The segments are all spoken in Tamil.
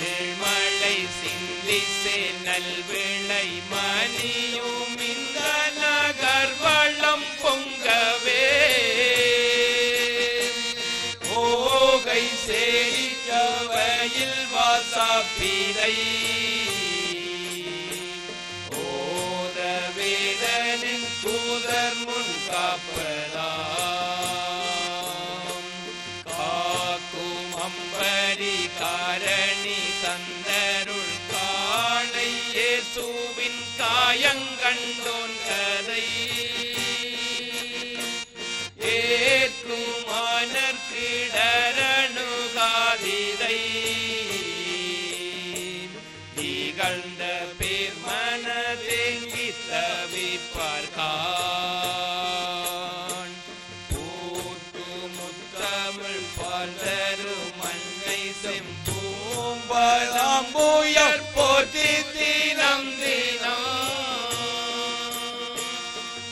நீழ்மலை சிந்திசே நல்விளை மணியும் இந்த நகர் வளம் பொங்கவே. ஓகை சேரி சேரிச்சவையில் வாசாப்பிரை ஓத வேதனின் தூதர் முன் காப்பதா கரி காரணி தந்தருள் காளை இயேசுவின் காயங்கண்டோன் கதை. ஏற்கும் கிடரணுகாதிதை. திகழ்ந்த பேர் மனதேங்கி தவிப்பார்கான். பூத்து முத்தமிழ் பலரு போற்றி தினம் தினம்.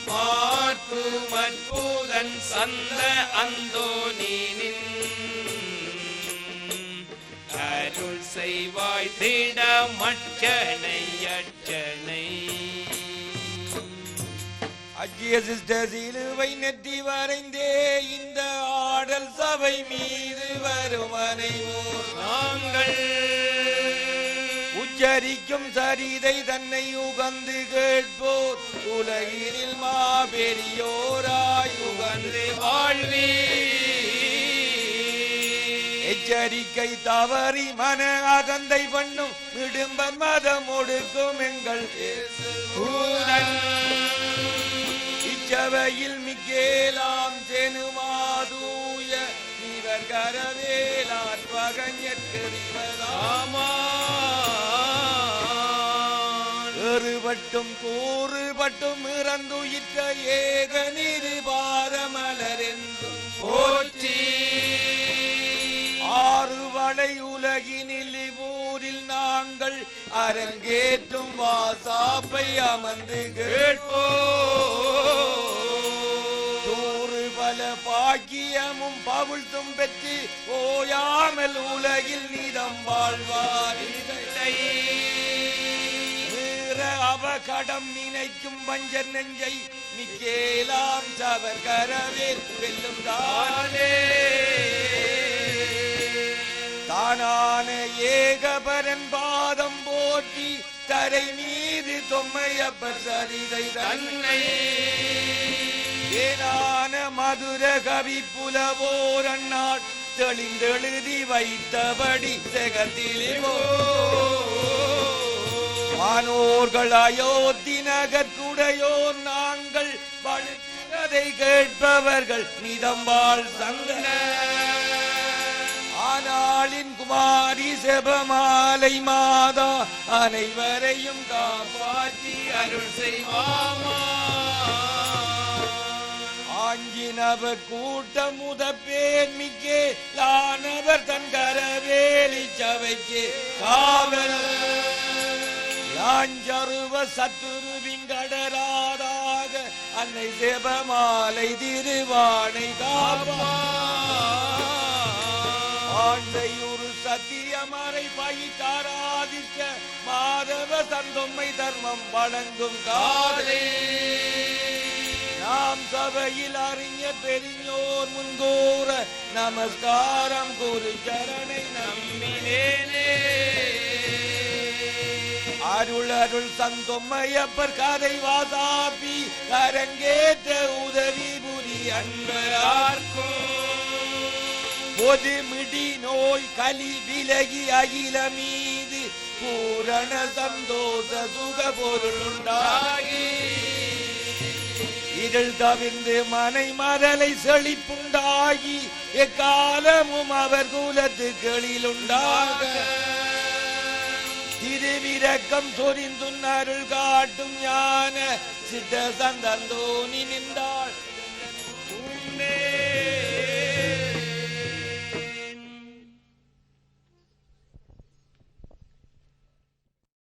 மாற்று மற்புதன் சந்த அந்தோனினின். அருள் செய்வாய் திட மற்றனை அச்சனை அஜிய சிஸ்டர் சிலுவை நெற்றி வரைந்தே இந்த ஆடல் சபை மீது வருமனைவோர் நாங்கள் உச்சரிக்கும் சரிதை தன்னை உகந்து கேட்போர். உலகினில் மாபெரியோராய் உகந்து வாழ்வி எச்சரிக்கை தவறி மன அகந்தை பண்ணும். விடும்பன் மதம் ஒடுக்கும் எங்கள் சபையில் மிக்கேலாம் தெனுமாதூய இவர் கரவேலார் பகஞற்கறிவதாம் ஆமான் கூறுபட்டும் இறந்துயிற்ற ஏக நிருபாரமலரென்றும் போற்றி. ஆறுவடை உலகினில் இவ்வூரில் நாங்கள் அரங்கேற்றும் வாசாப்பை அமர்ந்து கேட்போ தூறு பல பாக்கியமும் பவுழ்த்தும் பெற்று ஓயாமல் உலகில் நீதம் வாழ்வாரில்லை அவகடம் நினைக்கும் பஞ்சர் நெஞ்சை நிக்கேலாம் சவர் கரவேல் வெல்லும் தானே. தானான ஏகபரன் பாதம் போற்றி தரை மீது தொம்மையப்பர் சரிதை தன்னை. ஏனான மதுர கவி புலவோர் அண்ணாள் தெளிந்தெழுதி வைத்தபடி ஜெகத்திலிவோ மானோர்கள் அயோத்தி நகர்குடையோர் நாங்கள் வழுக்கிறதை கேட்பவர்கள் நிதம்பாள் சங்க ஆனாளின் குமாரி செபமாலை மாதா அனைவரையும் காப்பாற்றி அருள் செய்வாமா. ஆஞ்சினவ கூட்டம் முதப்பேர் மிக்கே லானவர் தன் கரவேலி சபைக்கு. காவல் யாஞ்சருவ சத்துருவின் கடராதாக அன்னை தேவமாலை திருவானை காப்பா. ஆண்டையுறு சத்தியமறை பயிட்டாராதிக்க மாதவ தந்தொம்மை தர்மம் வழங்கும் காதலே. நாம் சபையில் பெரிய பெரியோர் முன்கூற நமஸ்காரம் குரு சரணை நம்பினேனே. அருள் அருள் சந்தொம்மையப்பர் கதை வாசாப்பி அரங்கேற்ற உதவி புரி அன்பரார்க்கும் பொது மிடி நோய் கலி விலகி அகில மீது பூரண சந்தோஷ சுக பொருள் உண்டாகி தவிர்ந்து மனை மரலை செழிப்புண்டாகி எக்காலமும் அவர் குலத்துக்களில் உண்டாக திருவிரக்கம் சொரிந்துன் அருள் காட்டும் ஞான சித்த சந்தந்தோனி நின்றாள்.